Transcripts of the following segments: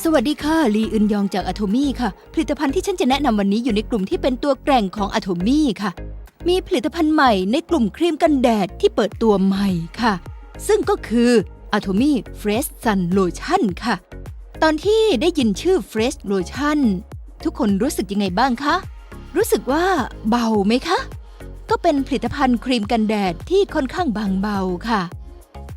สวัสดีค่ะ ลีอึนยองจากอะโทมี่ค่ะ ผลิตภัณฑ์ที่ฉันจะแนะนำวันนี้อยู่ในกลุ่มที่เป็นตัวแกร่งของอะโทมี่ค่ะ มีผลิตภัณฑ์ใหม่ในกลุ่มครีมกันแดดที่เปิดตัวใหม่ค่ะ ซึ่งก็คือ Atomy Fresh Sun Lotion ค่ะ ตอนที่ได้ยินชื่อ Fresh Lotion ทุกคนรู้สึกยังไงบ้างคะ รู้สึกว่าเบาไหมคะ ก็เป็นผลิตภัณฑ์ครีมกันแดดที่ค่อนข้างบางเบาค่ะ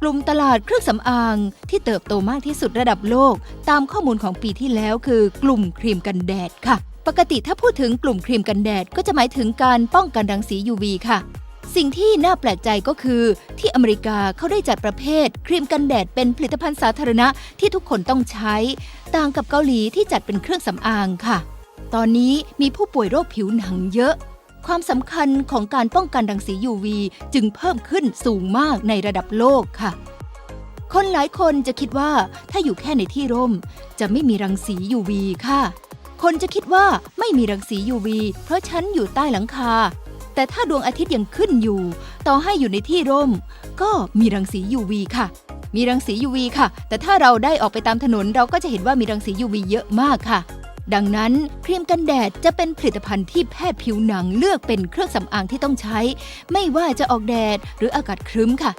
ลุ่มตลาดเครื่องสำอางที่เติบโตมากที่สุดระดับโลก ตามข้อมูลของปีที่แล้วคือกลุ่มครีมกันแดดค่ะ ปกติถ้าพูดถึงกลุ่มครีมกันแดดก็จะหมายถึงการป้องกันรังสี UV ค่ะ สิ่งที่น่าแปลกใจก็คือ ที่อเมริกาเขาได้จัดประเภท ครีมกันแดดเป็นผลิตภัณฑ์สาธารณะที่ทุกคนต้องใช้ ต่างกับเกาหลีที่จัดเป็นเครื่องสำอางค่ะ ตอนนี้มีผู้ป่วยโรคผิวหนังเยอะ ความสำคัญของการป้องกันรังสี UV จึงเพิ่มขึ้นสูงมากในระดับโลกค่ะ คนหลายคนจะคิดว่าถ้าอยู่แค่ในที่ร่ม จะไม่มีรังสี UV ค่ะ คนจะคิดว่าไม่มีรังสี UV เพราะฉันอยู่ใต้หลังคา แต่ถ้าดวงอาทิตย์ยังขึ้นอยู่ ต่อให้อยู่ในที่ร่ม ก็มีรังสี UV ค่ะมีรังสี UV ค่ะ แต่ถ้าเราได้ออกไปตามถนนเราก็จะเห็นว่ามีรังสี UV เยอะมากค่ะ ดังนั้นครีมกันแดดจะเป็นผลิตภัณฑ์ที่แพทย์ผิวหนังเลือกเป็นเครื่องสำอางที่ต้องใช้ ไม่ว่าจะออกแดดหรืออากาศครึ้มค่ะ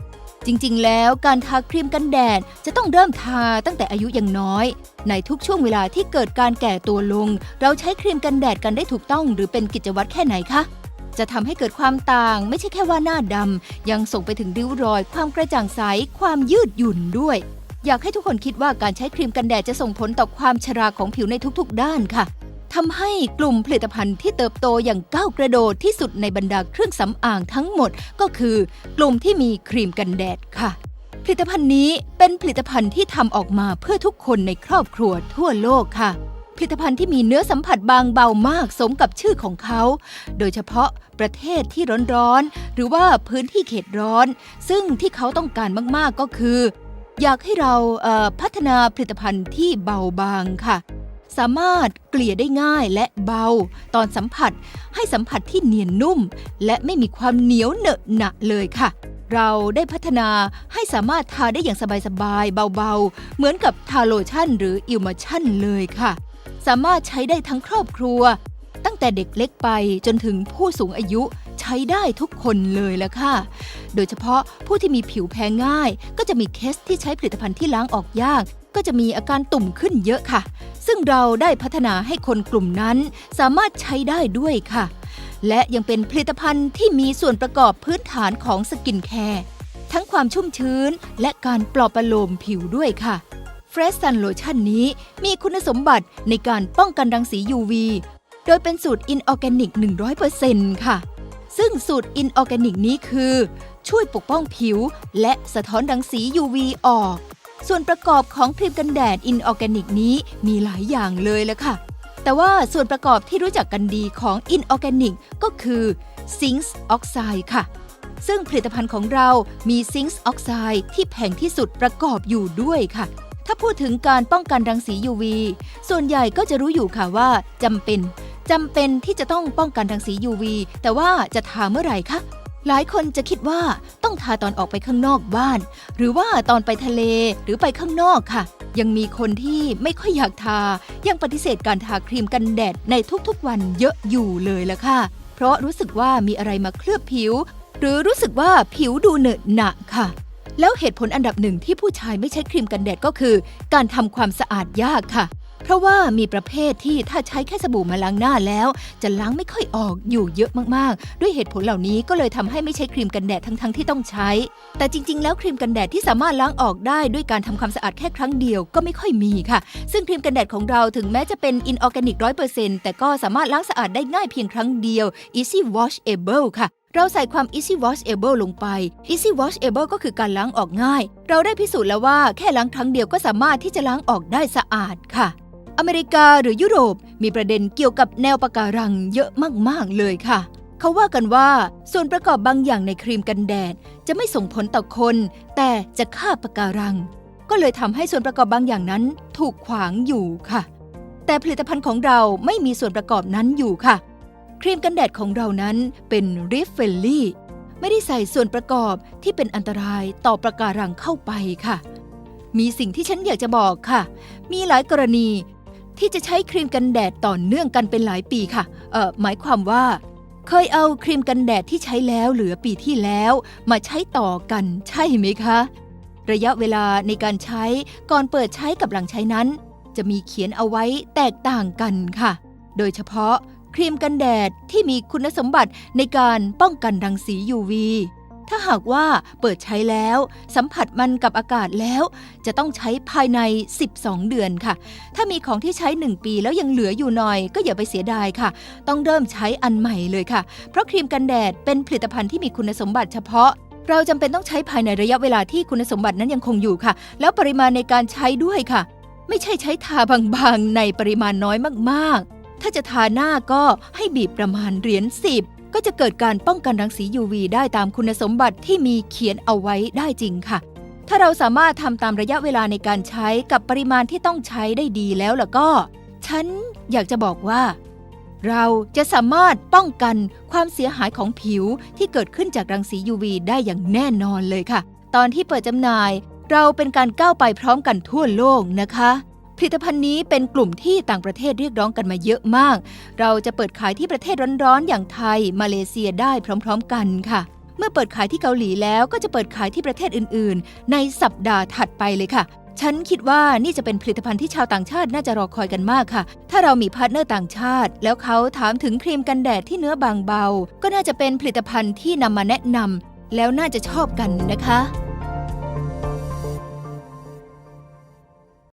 จริงๆ แล้วการทาครีมกันแดดจะต้องเริ่มทาตั้งแต่อายุยังน้อย ในทุกช่วงเวลาที่เกิดการแก่ตัวลง เราใช้ครีมกันแดดกันได้ถูกต้อง หรือเป็นกิจวัตรแค่ไหนคะจะทำให้เกิดความต่าง ไม่ใช่แค่ว่าหน้าดำยังส่งไปถึงริ้วรอย ความกระจ่างใส ความยืดหยุ่นด้วย อยากให้ทุกคนคิดว่าการใช้ครีมกันแดดจะส่งผลต่อความชราของผิวในทุกๆ ด้านค่ะทำให้กลุ่มผลิตภัณฑ์ที่เติบโตอย่างก้าวกระโดดที่สุดในบรรดาเครื่องสำอางทั้งหมด ก็คือกลุ่มที่มีครีมกันแดดค่ะ ผลิตภัณฑ์นี้เป็นผลิตภัณฑ์ที่ทำออกมาเพื่อทุกคนในครอบครัวทั่วโลกค่ะ ผลิตภัณฑ์ที่มีเนื้อสัมผัสบางเบามากสมกับชื่อของเขา โดยเฉพาะประเทศที่ร้อนๆหรือว่าพื้นที่เขตร้อน ซึ่งที่เขาต้องการมากๆก็คือ อยากให้เราเพัฒนาผลิตภัณฑ์ที่เบาบางค่ะ สามารถเกลี่ยได้ง่ายและเบา ตอนสัมผัสให้สัมผัสที่เนียนนุ่ม และไม่มีความเหนียวเหนอะหนะเลยค่ะ เราได้พัฒนาให้สามารถทาได้อย่างสบายๆเบาๆ เหมือนกับทาโลชั่นหรืออิลมาชั่นเลยค่ะ สามารถใช้ได้ทั้งครอบครัว ตั้งแต่เด็กเล็กไปจนถึงผู้สูงอายุใช้ได้ทุกคนเลยละค่ะ โดยเฉพาะผู้ที่มีผิวแพ้ง่าย ก็จะมีเคสที่ใช้ผลิตภัณฑ์ที่ล้างออกยาก ก็จะมีอาการตุ่มขึ้นเยอะค่ะ ซึ่งเราได้พัฒนาให้คนกลุ่มนั้น สามารถใช้ได้ด้วยค่ะ และยังเป็นผลิตภัณฑ์ที่มีส่วนประกอบพื้นฐานของสกินแคร์ทั้งความชุ่มชื้น และการปลอบประโลมผิวด้วยค่ะเฟรชซันโลชั่นนี้มีคุณสมบัติในการป้องกันรังสี UV โดยเป็นสูตรอินออร์แกนิก 100%ค่ะ ซึ่งสูตรอินออร์แกนิกนี้คือ ช่วยปกป้องผิว และสะท้อนรังสี UV ออก ส่วนประกอบของครีมกันแดดอินออร์แกนิกนี้มีหลายอย่างเลยละค่ะ แต่ว่าส่วนประกอบที่รู้จักกันดีของอินออร์แกนิกก็คือซิงค์ออกไซด์ค่ะ ซึ่งผลิตภัณฑ์ของเรามีซิงค์ออกไซด์ที่แพงที่สุดประกอบอยู่ด้วยค่ะถ้าพูดถึงการป้องกันรังสี UV ส่วนใหญ่ก็จะรู้อยู่ค่ะว่าจำเป็นจำเป็นที่จะต้องป้องกันรังสี UV แต่ว่าจะทาเมื่อไหร่คะ หลายคนจะคิดว่าต้องทาตอนออกไปข้างนอกบ้าน หรือว่าตอนไปทะเลหรือไปข้างนอกค่ะ ยังมีคนที่ไม่ค่อยอยากทา ยังปฏิเสธการทาครีมกันแดดในทุกๆวันเยอะอยู่เลยละค่ะ เพราะรู้สึกว่ามีอะไรมาเคลือบผิว หรือรู้สึกว่าผิวดูเหนอะหนะค่ะ แล้วเหตุผลอันดับหนึ่งที่ผู้ชายไม่ใช้ครีมกันแดดก็คือ การทำความสะอาดยากค่ะ เพราะว่ามีประเภทที่ถ้าใช้แค่สบู่มาล้างหน้าแล้ว จะล้างไม่ค่อยออกอยู่เยอะมากๆ ด้วยเหตุผลเหล่านี้ก็เลยทำให้ไม่ใช้ครีมกันแดดทั้งๆที่ต้องใช้ แต่จริง ๆ แล้วครีมกันแดดที่สามารถล้างออกได้ด้วยการทำความสะอาดแค่ครั้งเดียวก็ไม่ค่อยมีค่ะ ซึ่งครีมกันแดดของเราถึงแม้จะเป็นอินออร์แกนิกร้อยเปอร์เซ็นต์แต่ก็สามารถล้างสะอาดได้ง่ายเพียงครั้งเดียว easy washable ค่ะเราใส่ความ easy washable ลงไป easy washable ก็คือการล้างออกง่าย เราได้พิสูจน์แล้วว่าแค่ล้างครั้งเดียวก็สามารถที่จะล้างออกได้สะอาดค่ะ อเมริกาหรือยุโรปมีประเด็นเกี่ยวกับแนวปะการังเยอะมาก ๆ เลยค่ะ เขาว่ากันว่าส่วนประกอบบางอย่างในครีมกันแดด จะไม่ส่งผลต่อคน แต่จะฆ่าปะการัง ก็เลยทำให้ส่วนประกอบบางอย่างนั้นถูกขวางอยู่ค่ะ แต่ผลิตภัณฑ์ของเราไม่มีส่วนประกอบนั้นอยู่ค่ะ ครีมกันแดดของเรานั้นเป็นริฟเฟลลี่ไม่ได้ใส่ส่วนประกอบที่เป็นอันตรายต่อปะการังเข้าไปค่ะ มีสิ่งที่ฉันอยากจะบอกค่ะ มีหลายกรณี ที่จะใช้ครีมกันแดดต่อเนื่องกันเป็นหลายปีค่ะ เอ่อ หมายความว่า เคยเอาครีมกันแดดที่ใช้แล้วเหลือปีที่แล้ว มาใช้ต่อกันใช่ไหมคะ ระยะเวลาในการใช้ก่อนเปิดใช้กับหลังใช้นั้น จะมีเขียนเอาไว้แตกต่างกันค่ะ โดยเฉพาะครีมกันแดดที่มีคุณสมบัติในการป้องกันรังสี UV ถ้าหากว่าเปิดใช้แล้ว สัมผัสมันกับอากาศแล้ว จะต้องใช้ภายใน 12 เดือนค่ะ ถ้ามีของที่ใช้ 1 ปีแล้วยังเหลืออยู่หน่อย ก็อย่าไปเสียดายค่ะ ต้องเริ่มใช้อันใหม่เลยค่ะ เพราะครีมกันแดดเป็นผลิตภัณฑ์ที่มีคุณสมบัติเฉพาะเราจำเป็นต้องใช้ภายในระยะเวลาที่คุณสมบัตินั้นยังคงอยู่ค่ะ แล้วปริมาณในการใช้ด้วยค่ะ ไม่ใช่ใช้ทาบางๆในปริมาณน้อยมากๆ ถ้าจะทาหน้าก็ให้บีบประมาณเหรียญสิบ ก็จะเกิดการป้องกันรังสี UV ได้ตามคุณสมบัติที่มีเขียนเอาไว้ได้จริงค่ะ ถ้าเราสามารถทำตามระยะเวลาในการใช้กับปริมาณที่ต้องใช้ได้ดีแล้วล่ะก็ ฉันอยากจะบอกว่า เราจะสามารถป้องกันความเสียหายของผิวที่เกิดขึ้นจากรังสี UV ได้อย่างแน่นอนเลยค่ะ ตอนที่เปิดจำหน่าย เราเป็นการก้าวไปพร้อมกันทั่วโลกนะคะ ผลิตภัณฑ์นี้เป็นกลุ่มที่ต่างประเทศเรียกร้องกันมาเยอะมาก เราจะเปิดขายที่ประเทศร้อนๆ อย่างไทย มาเลเซียได้พร้อม ๆ กันค่ะ เมื่อเปิดขายที่เกาหลีแล้วก็จะเปิดขายที่ประเทศอื่น ๆ ในสัปดาห์ถัดไปเลยค่ะฉันคิดว่านี่จะเป็นผลิตภัณฑ์ที่ชาวต่างชาติน่าจะรอคอยกันมากค่ะ ถ้าเรามีพาร์ทเนอร์ต่างชาติ แล้วเขาถามถึงครีมกันแดดที่เนื้อบางเบา ก็น่าจะเป็นผลิตภัณฑ์ที่นำมาแนะนำแล้วน่าจะชอบกันนะคะ